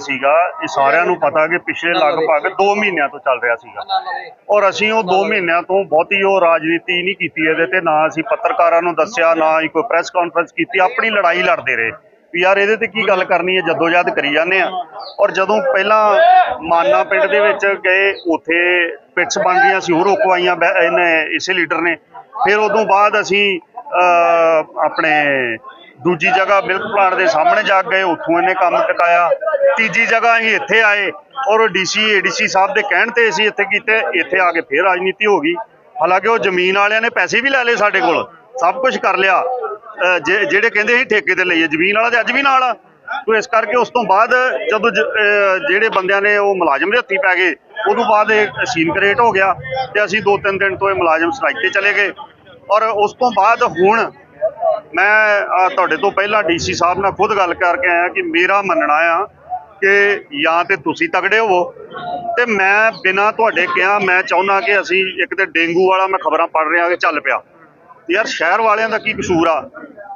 ਸੀਗਾ, ਇਹ ਸਾਰਿਆਂ ਨੂੰ ਪਤਾ ਕਿ ਪਿਛਲੇ ਲਗਭਗ 2 ਮਹੀਨਿਆਂ ਤੋਂ ਚੱਲ ਰਿਹਾ ਸੀਗਾ। ਔਰ ਅਸੀਂ ਉਹ 2 ਮਹੀਨਿਆਂ ਤੋਂ ਬਹੁਤੀ ਉਹ ਰਾਜਨੀਤੀ ਨਹੀਂ ਕੀਤੀ ਇਹਦੇ ਤੇ, ਨਾ ਅਸੀਂ ਪੱਤਰਕਾਰਾਂ ਨੂੰ ਦੱਸਿਆ, ਨਾ ਹੀ ਕੋਈ ਪ੍ਰੈਸ ਕਾਨਫਰੰਸ ਕੀਤੀ, ਆਪਣੀ ਲੜਾਈ ਲੜਦੇ ਰਹੇ। ਵੀ ਯਾਰ ਇਹਦੇ ਤੇ ਕੀ ਗੱਲ ਕਰਨੀ ਹੈ, ਜਦੋਜਹਿਦ ਕਰੀ ਜਾਂਦੇ ਆ। ਔਰ ਜਦੋਂ ਪਹਿਲਾਂ ਮਾਨਾ ਪਿੰਡ ਦੇ ਵਿੱਚ ਗਏ, ਉਥੇ ਪਿੱਟਸ ਗਈਆਂ ਸੀ ਉਹ ਰੋਕਵਾਈਆਂ ਬੈ- ਇਹਨੇ ਇਸੇ ਲੀਡਰ ਨੇ। ਫਿਰ ਉਦੋਂ ਬਾਅਦ ਅਸੀਂ ਆਪਣੇ ਦੂਜੀ ਜਗ੍ਹਾ ਮਿਲਕ ਪਲਾਂਟ ਦੇ ਸਾਹਮਣੇ ਜਾ ਗਏ, ਉੱਥੋਂ ਇਹਨੇ ਕੰਮ ਟਿਕਾਇਆ। ਤੀਜੀ ਜਗ੍ਹਾ ਅਸੀਂ ਇੱਥੇ ਆਏ ਔਰ ਡੀਸੀ, ਏਡੀਸੀ ਸਾਹਿਬ ਦੇ ਕਹਿਣ ਤੇ ਅਸੀਂ ਇੱਥੇ ਕੀਤੇ, ਇੱਥੇ ਆ ਕੇ ਫਿਰ ਰਾਜਨੀਤੀ ਹੋ ਗਈ। ਹਾਲਾਂਕਿ ਉਹ ਜ਼ਮੀਨ ਵਾਲਿਆਂ ਨੇ ਪੈਸੇ ਵੀ ਲੈ ਲਏ ਸਾਡੇ ਕੋਲ, ਸਭ ਕੁਝ ਕਰ ਲਿਆ। ਜਿਹੜੇ ਕਹਿੰਦੇ ਸੀ ਠੇਕੇ ਤੇ ਲਈਏ, ਜ਼ਮੀਨ ਵਾਲਾ ਤੇ ਅੱਜ ਵੀ ਨਾਲ ਆ। ਤੋ ਇਸ ਕਰਕੇ ਉਸ ਤੋਂ ਬਾਅਦ ਜਦੋਂ ਜਿਹੜੇ ਬੰਦਿਆਂ ਨੇ ਉਹ ਮੁਲਾਜ਼ਮ ਦੇ ਹੱਥੀ ਪੈ ਗਏ, ਉਦੋਂ ਬਾਅਦ ਇਹ ਸੀਨ ਕ੍ਰੀਏਟ ਹੋ ਗਿਆ ਤੇ ਅਸੀਂ ਦੋ ਤਿੰਨ ਦਿਨ ਤੋਂ ਇਹ ਮੁਲਾਜ਼ਮ ਸਟ੍ਰਾਈਕ ਤੇ ਚਲੇ ਗਏ। ਔਰ ਉਸ ਤੋਂ ਬਾਅਦ ਹੁਣ ਮੈਂ ਤੁਹਾਡੇ ਤੋਂ ਪਹਿਲਾਂ ਡੀਸੀ ਸਾਹਿਬ ਨਾਲ ਖੁਦ ਗੱਲ ਕਰਕੇ ਆਇਆ ਕਿ ਮੇਰਾ ਮੰਨਣਾ ਆ ਕਿ ਜਾਂ ਤੇ ਤੁਸੀਂ ਤਗੜੇ ਹੋਵੋ ਤੇ ਮੈਂ ਬਿਨਾਂ ਤੁਹਾਡੇ ਕਿਹਾ, ਮੈਂ ਚਾਹੁੰਦਾ ਕਿ ਅਸੀਂ ਇੱਕ ਤੇ ਡੇਂਗੂ ਵਾਲਾ ਮੈਂ ਖਬਰਾਂ ਪੜ ਰਿਹਾ ਕਿ ਚੱਲ ਪਿਆ। ਯਾਰ ਸ਼ਹਿਰ ਵਾਲਿਆਂ ਦਾ ਕੀ ਕਸੂਰ ਆ?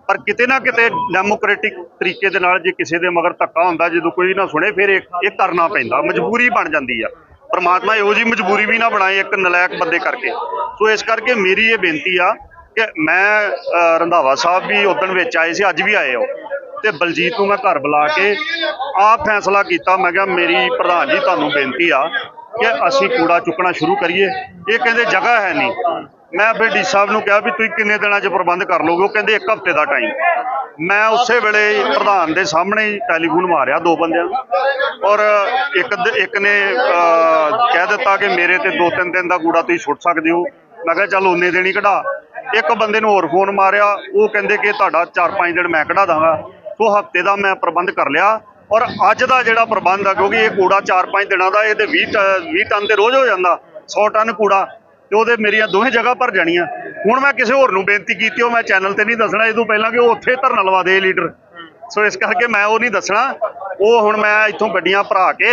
ਪਰ ਕਿਤੇ ਨਾ ਕਿਤੇ ਡੈਮੋਕ੍ਰੈਟਿਕ ਤਰੀਕੇ ਦੇ ਨਾਲ ਜੇ ਕਿਸੇ ਦੇ ਮਗਰ ਧੱਕਾ ਹੁੰਦਾ, ਜਦੋਂ ਕੋਈ ਨਾ ਸੁਣੇ, ਫਿਰ ਇਹ ਇਹ ਕਰਨਾ ਪੈਂਦਾ। ਮਜਬੂਰੀ ਬਣ ਜਾਂਦੀ ਆ। ਪਰਮਾਤਮਾ ਇਹੋ ਜੀ ਮਜਬੂਰੀ ਵੀ ਨਾ ਬਣਾਏ ਇੱਕ ਨਲਾਇਕ ਬੰਦੇ ਕਰਕੇ। ਸੋ ਇਸ ਕਰਕੇ ਮੇਰੀ ਇਹ ਬੇਨਤੀ ਆ ਕਿ ਮੈਂ ਰੰਧਾਵਾ ਸਾਹਿਬ ਵੀ ਉਦਣ ਵਿੱਚ ਆਏ ਸੀ, ਅੱਜ ਵੀ ਆਏ ਹੋ। ਤੇ ਬਲਜੀਤ ਨੂੰ ਮੈਂ ਘਰ ਬੁਲਾ ਕੇ ਆਪ ਫੈਸਲਾ ਕੀਤਾ। ਮੈਂ ਕਿਹਾ, ਮੇਰੀ ਪ੍ਰਧਾਨ ਜੀ, ਤੁਹਾਨੂੰ ਬੇਨਤੀ ਆ ਕਿ ਅਸੀਂ ਕੂੜਾ ਚੁੱਕਣਾ ਸ਼ੁਰੂ ਕਰੀਏ। ਇਹ ਕਹਿੰਦੇ ਜਗ੍ਹਾ ਹੈ ਨਹੀਂ। ਮੈਂ ਫਿਰ ਡੀ ਸਾਹਿਬ ਨੂੰ ਕਿਹਾ ਵੀ ਤੁਸੀਂ ਕਿੰਨੇ ਦਿਨਾਂ 'ਚ ਪ੍ਰਬੰਧ ਕਰ ਲਓਗੇ? ਉਹ ਕਹਿੰਦੇ ਇੱਕ ਹਫ਼ਤੇ ਦਾ ਟਾਈਮ ਮੈਂ ਉਸੇ ਵੇਲੇ ਪ੍ਰਧਾਨ ਦੇ ਸਾਹਮਣੇ ਹੀ ਟੈਲੀਫੋਨ ਮਾਰਿਆ ਦੋ ਬੰਦਿਆਂ ਨੂੰ। ਔਰ ਇੱਕ ਇੱਕ ਨੇ ਕਹਿ ਦਿੱਤਾ ਕਿ ਮੇਰੇ ਤੇ ਦੋ ਤਿੰਨ ਦਿਨ ਦਾ ਕੂੜਾ ਤੁਸੀਂ ਸੁੱਟ ਸਕਦੇ ਹੋ। ਮੈਂ ਕਿਹਾ, ਚੱਲ ਉਨੇ ਦਿਨ ਹੀ ਕਢਾ। ਇੱਕ ਬੰਦੇ ਨੂੰ ਹੋਰ ਫੋਨ ਮਾਰਿਆ। ਉਹ ਕਹਿੰਦੇ ਕਿ ਤੁਹਾਡਾ 4-5 ਦਿਨ ਮੈਂ ਕਢਾ ਦਾਂਗਾ। ਸੋ ਹਫ਼ਤੇ ਦਾ ਮੈਂ ਪ੍ਰਬੰਧ ਕਰ ਲਿਆ। ਔਰ ਅੱਜ ਦਾ ਜਿਹੜਾ ਪ੍ਰਬੰਧ ਆ, ਕਿਉਂਕਿ ਇਹ ਕੂੜਾ 4-5 ਦਿਨਾਂ ਦਾ, ਇਹ ਤੇ 20 ਟ- 20 ਟਨ ਤੇ ਰੋਜ਼ ਹੋ ਜਾਂਦਾ। 100 ਟਨ ਕੂੜਾ। ਤੇ ਉਹਦੇ ਮੇਰੀਆਂ ਦੋਹੇ ਜਗ੍ਹਾ ਭਰ ਜਾਣੀਆਂ। ਹੁਣ ਮੈਂ ਕਿਸੇ ਹੋਰ ਨੂੰ ਬੇਨਤੀ ਕੀਤੀ, ਉਹ ਮੈਂ ਚੈਨਲ ਤੇ ਨਹੀਂ ਦੱਸਣਾ, ਇਹ ਤੋਂ ਪਹਿਲਾਂ ਕਿ ਉਹ ਉੱਥੇ ਧਰਨਾ ਲਵਾ ਦੇ ਲੀਡਰ। ਸੋ ਇਸ ਕਰਕੇ ਮੈਂ ਉਹ ਨਹੀਂ ਦੱਸਣਾ। ਉਹ ਹੁਣ ਮੈਂ ਇੱਥੋਂ ਗੱਡੀਆਂ ਭਰਾ ਕੇ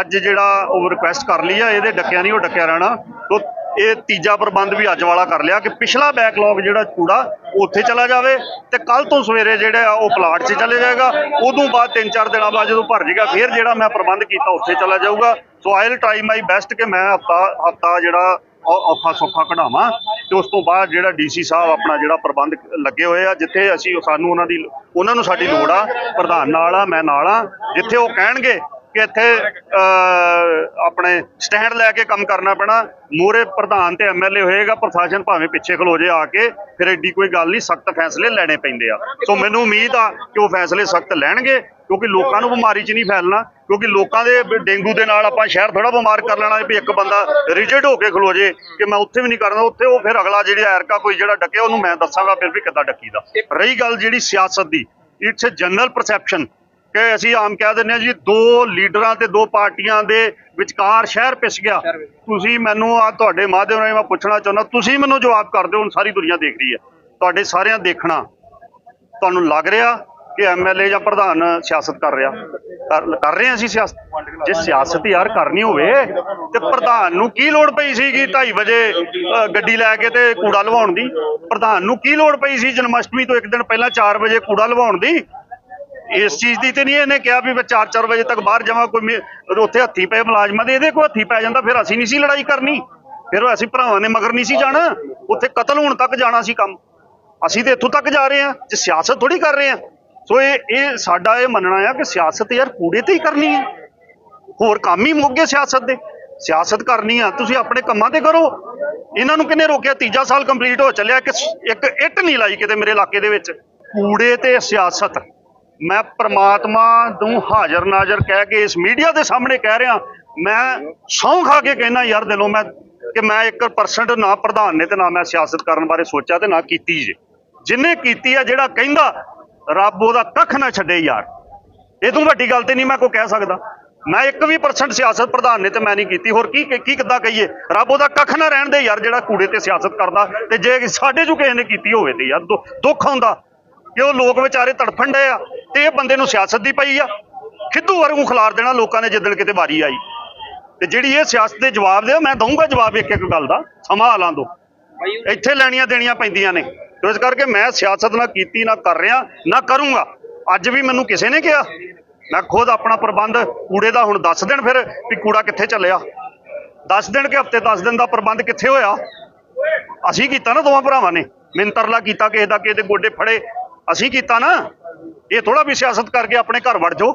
ਅੱਜ ਜਿਹੜਾ ਉਹ ਰਿਕੁਐਸਟ ਕਰ ਲਈ ਆ, ਇਹਦੇ ਡੱਕਿਆ ਨਹੀਂ, ਉਹ ਡੱਕਿਆ ਰਹਿਣਾ। ਤੋ ਇਹ ਤੀਜਾ ਪ੍ਰਬੰਧ ਵੀ ਅੱਜ ਵਾਲਾ ਕਰ ਲਿਆ ਕਿ ਪਿਛਲਾ ਬੈਕਲੌਗ ਜਿਹੜਾ ਕੂੜਾ ਉੱਥੇ ਚਲਾ ਜਾਵੇ ਤੇ ਕੱਲ ਤੋਂ ਸਵੇਰੇ ਜਿਹੜਾ ਆ ਉਹ ਪਲਾਟ 'ਚ ਚਲੇ ਜਾਏਗਾ। ਉਦੋਂ ਬਾਅਦ 3-4 ਦਿਨਾਂ ਬਾਅਦ ਜਦੋਂ ਭਰ ਜਾਏਗਾ, ਫਿਰ ਜਿਹੜਾ ਮੈਂ ਪ੍ਰਬੰਧ ਕੀਤਾ, ਉੱਥੇ ਚਲਾ ਜਾਊਗਾ। So I will try my best ਕਿ ਮੈਂ ਹਫਤਾ ਹਫਤਾ ਜਿਹੜਾ ਔਖਾ ਸੌਖਾ ਕਢਾਵਾਂ ਤੇ ਉਸ ਤੋਂ ਬਾਅਦ ਜਿਹੜਾ ਡੀਸੀ ਸਾਹਿਬ ਆਪਣਾ ਜਿਹੜਾ ਪ੍ਰਬੰਧ ਲੱਗੇ ਹੋਏ ਆ, ਜਿੱਥੇ ਅਸੀਂ ਸਾਨੂੰ ਉਹਨਾਂ ਦੀ, ਉਹਨਾਂ ਨੂੰ ਸਾਡੀ ਲੋੜ ਆ, ਪ੍ਰਧਾਨ ਨਾਲ ਆ, ਮੈਂ ਨਾਲ ਆ, ਜਿੱਥੇ ਉਹ ਕਹਿਣਗੇ ਕਿ ਇੱਥੇ ਆਪਣੇ ਸਟੈਂਡ ਲੈ ਕੇ ਕੰਮ ਕਰਨਾ ਪੈਣਾ। ਮੋਰੇ ਪ੍ਰਧਾਨ ਤੇ ਐਮਐਲਏ ਹੋਏਗਾ, ਪ੍ਰਸ਼ਾਸਨ ਭਾਵੇਂ ਪਿੱਛੇ ਖਲੋ ਜੇ ਆ ਕੇ, ਫਿਰ ਐਡੀ ਕੋਈ ਗੱਲ ਨਹੀਂ, ਸਖਤ ਫੈਸਲੇ ਲੈਣੇ ਪੈਂਦੇ ਆ। ਸੋ ਮੈਨੂੰ ਉਮੀਦ ਆ ਕਿ ਉਹ ਫੈਸਲੇ ਸਖਤ ਲੈਣਗੇ, ਕਿਉਂਕਿ ਲੋਕਾਂ ਨੂੰ ਬਿਮਾਰੀ 'ਚ ਨਹੀਂ ਫੈਲਣਾ, ਕਿਉਂਕਿ ਲੋਕਾਂ ਦੇ ਡੇਂਗੂ ਦੇ ਨਾਲ ਆਪਾਂ ਸ਼ਹਿਰ ਥੋੜਾ ਬਿਮਾਰ ਕਰ ਲੈਣਾ, ਵੀ ਇੱਕ ਬੰਦਾ ਰਿਜਿਡ ਹੋ ਕੇ ਖਲੋ ਜੇ, ਕਿ ਮੈਂ ਉੱਥੇ ਵੀ ਨਹੀਂ ਕਰਨਾ, ਉੱਥੇ ਉਹ ਫਿਰ ਅਗਲਾ ਜਿਹੜੀ ਐਰਕਾ ਕੋਈ ਜਿਹੜਾ ਡੱਕਿਆ, ਉਹਨੂੰ ਮੈਂ ਦੱਸਾਂਗਾ, ਫਿਰ ਵੀ ਕਿੱਦਾਂ ਡੱਕੀਦਾ। ਰਹੀ ਗੱਲ ਜਿਹੜੀ ਸਿਆਸਤ ਦੀ ਇਟਸ ਅ ਜਨਰਲ ਪਰਸੈਪਸ਼ਨ ਕਿ ਅਸੀਂ ਆਮ ਕਹਿ ਦਿੰਦੇ ਹਾਂ ਜੀ ਦੋ ਲੀਡਰਾਂ ਤੇ ਦੋ ਪਾਰਟੀਆਂ ਦੇ ਵਿਚਕਾਰ ਸ਼ਹਿਰ ਪਿਸ ਗਿਆ। ਤੁਸੀਂ ਮੈਨੂੰ ਆ ਤੁਹਾਡੇ ਮਾਧਿਅਮ ਰਾਹੀਂ ਮੈਂ ਪੁੱਛਣਾ ਚਾਹੁੰਦਾ ਤੁਸੀਂ ਮੈਨੂੰ ਜਵਾਬ ਕਰ ਦਿਓ ਹੁਣ ਸਾਰੀ ਦੁਨੀਆ ਦੇਖ ਰਹੀ ਹੈ। ਤੁਹਾਡੇ ਸਾਰਿਆਂ ਦੇਖਣਾ ਤੁਹਾਨੂੰ ਲੱਗ ਰਿਹਾ ਕਿ ਐਮਐਲਏ ਜਾਂ ਪ੍ਰਧਾਨ ਸਿਆਸਤ ਕਰ ਰਿਹਾ? ਕਰ- ਰਹੇ ਹਾਂ ਅਸੀਂ ਸਿਆਸਤ? ਜੇ ਸਿਆਸਤ ਯਾਰ ਕਰਨੀ ਹੋਵੇ ਤੇ ਪ੍ਰਧਾਨ ਨੂੰ ਕੀ ਲੋੜ ਪਈ ਸੀਗੀ 2:30 ਵਜੇ ਗੱਡੀ ਲੈ ਕੇ ਤੇ ਕੂੜਾ ਲਵਾਉਣ ਦੀ? ਪ੍ਰਧਾਨ ਨੂੰ ਕੀ ਲੋੜ ਪਈ ਸੀ ਜਨਮਸ਼ਟਮੀ ਤੋਂ ਇੱਕ ਦਿਨ ਪਹਿਲਾਂ 4 ਵਜੇ ਕੂੜਾ ਲਵਾਉਣ ਦੀ? ਇਸ ਚੀਜ਼ ਦੀ ਤੇ ਨਹੀਂ, ਇਹਨੇ ਕਿਹਾ ਵੀ ਮੈਂ 4-4 ਵਜੇ ਤੱਕ ਬਾਹਰ ਜਾਵਾਂ, ਕੋਈ ਉੱਥੇ ਹੱਥੀ ਪਏ ਮੁਲਾਜ਼ਮਾਂ ਦੇ, ਇਹਦੇ ਕੋਲ ਹੱਥੀ ਪੈ ਜਾਂਦਾ, ਫਿਰ ਅਸੀਂ ਨਹੀਂ ਸੀ ਲੜਾਈ ਕਰਨੀ। ਫਿਰ ਅਸੀਂ ਭਰਾਵਾਂ ਨੇ ਮਗਰ ਨਹੀਂ ਸੀ ਜਾਣਾ, ਉੱਥੇ ਕਤਲ ਹੋਣ ਤੱਕ ਜਾਣਾ ਸੀ ਕੰਮ। ਅਸੀਂ ਤੇ ਇੱਥੋਂ ਤੱਕ ਜਾ ਰਹੇ ਹਾਂ ਜੇ ਸਿਆਸਤ ਥੋੜੀ ਕਰ ਰਹੇ ਹਾਂ। ਸੋ ਇਹ ਇਹ ਸਾਡਾ ਇਹ ਮੰਨਣਾ ਆ ਕਿ ਸਿਆਸਤ ਯਾਰ ਕੂੜੇ ਤੇ ਹੀ ਕਰਨੀ ਹੈ। ਹੋਰ ਕੰਮ ਹੀ ਮੁੱਕ ਗਏ ਸਿਆਸਤ ਦੇ। ਸਿਆਸਤ ਕਰਨੀ ਆ, ਤੁਸੀਂ ਆਪਣੇ ਕੰਮਾਂ ਤੇ ਕਰੋ। ਇਹਨਾਂ ਨੂੰ ਕਿੰਨੇ ਰੋਕਿਆ? ਤੀਜਾ ਸਾਲ ਕੰਪਲੀਟ ਹੋ ਚੱਲਿਆ ਕਿ ਇੱਕ ਇੱਟ ਨਹੀਂ ਲਾਈ ਕਿਤੇ ਮੇਰੇ ਇਲਾਕੇ ਦੇ ਵਿੱਚ। ਕੂੜੇ ਤੇ ਸਿਆਸਤ। ਮੈਂ ਪ੍ਰਮਾਤਮਾ ਨੂੰ ਹਾਜ਼ਰ ਨਾਜ਼ਰ ਕਹਿ ਕੇ ਇਸ ਮੀਡੀਆ ਦੇ ਸਾਹਮਣੇ ਕਹਿ ਰਿਹਾ, ਮੈਂ ਸਹੁੰ ਖਾ ਕੇ ਕਹਿਣਾ ਯਾਰ ਦਿਲੋਂ ਮੈਂ ਕਿ ਮੈਂ 1% ਨਾ ਪ੍ਰਧਾਨ ਨੇ ਤੇ ਨਾ ਮੈਂ ਸਿਆਸਤ ਕਰਨ ਬਾਰੇ ਸੋਚਿਆ ਤੇ ਨਾ ਕੀਤੀ ਜੇ। ਜਿਨੇ ਕੀਤੀ ਆ, ਜਿਹੜਾ ਕਹਿੰਦਾ, ਰੱਬ ਉਹਦਾ ਕੱਖ ਨਾ ਛੱਡੇ ਯਾਰ। ਇਹ ਤੋਂ ਵੱਡੀ ਗੱਲ ਤੇ ਨਹੀਂ ਮੈਂ ਕੋਈ ਕਹਿ ਸਕਦਾ। ਮੈਂ ਇੱਕ ਵੀ ਪਰਸੈਂਟ ਸਿਆਸਤ ਪ੍ਰਧਾਨ ਨੇ ਤੇ ਮੈਂ ਨਹੀਂ ਕੀਤੀ। ਹੋਰ ਕੀ ਕੀ ਕਿੱਦਾਂ ਕਹੀਏ? ਰੱਬ ਉਹਦਾ ਕੱਖ ਨਾ ਰਹਿਣ ਦੇ ਯਾਰ, ਜਿਹੜਾ ਕੂੜੇ ਤੇ ਸਿਆਸਤ ਕਰਦਾ ਤੇ ਜੇ ਸਾਡੇ ਚੋਂ ਕਿਸੇ ਨੇ ਕੀਤੀ ਹੋਵੇ ਤੇ ਯਾਰ, ਦੁ- ਦੁੱਖ ਆਉਂਦਾ ਕਿ ਉਹ ਲੋਕ ਵਿਚਾਰੇ ਤੜਫਣ ਡਏ ਆ। ਤੇ ਇਹ ਬੰਦੇ ਨੂੰ ਸਿਆਸਤ ਦੀ ਪਈ ਆ। ਖਿੱਦੂ ਵਰਗੂ ਖਿਲਾਰ ਦੇਣਾ ਲੋਕਾਂ ਨੇ ਜਿੱਦਣ ਕਿਤੇ ਵਾਰੀ ਆਈ। ਤੇ ਜਿਹੜੀ ਇਹ ਸਿਆਸਤ ਦੇ ਜਵਾਬ ਦਿਓ ਮੈਂ ਦਊਂਗਾ ਜਵਾਬ ਇੱਕ ਇੱਕ ਗੱਲ ਦਾ, ਸਮਾਂ ਆਲਾਂ ਦੋ ਇੱਥੇ ਲੈਣੀਆਂ ਦੇਣੀਆਂ ਪੈਂਦੀਆਂ ਨੇ। ਇਸ ਕਰਕੇ ਮੈਂ ਸਿਆਸਤ ਨਾ ਕੀਤੀ, ਨਾ ਕਰ ਰਿਹਾ, ਨਾ ਕਰੂੰਗਾ। ਅੱਜ ਵੀ ਮੈਨੂੰ ਕਿਸੇ ਨੇ ਕਿਹਾ। ਮੈਂ ਖੁਦ ਆਪਣਾ ਪ੍ਰਬੰਧ ਕੂੜੇ ਦਾ ਹੁਣ ਦੱਸ ਦੇਣ ਫਿਰ ਵੀ ਕੂੜਾ ਕਿੱਥੇ ਚੱਲਿਆ। ਦੱਸ ਦੇਣ ਕਿ ਹਫ਼ਤੇ 10 ਦਿਨ ਦਾ ਪ੍ਰਬੰਧ ਕਿੱਥੇ ਹੋਇਆ? ਅਸੀਂ ਕੀਤਾ ਨਾ ਦੋਵਾਂ ਭਰਾਵਾਂ ਨੇ। ਮਿੰਤਰਲਾ ਕੀਤਾ, ਕਿਸੇ ਦਾ ਕਿਸੇ ਦੇ ਗੋਡੇ ਫੜੇ। ਅਸੀਂ ਕੀਤਾ ਨਾ। ਇਹ ਥੋੜਾ ਵੀ ਸਿਆਸਤ ਕਰਕੇ ਆਪਣੇ ਘਰ ਵੜ ਜਾਓ।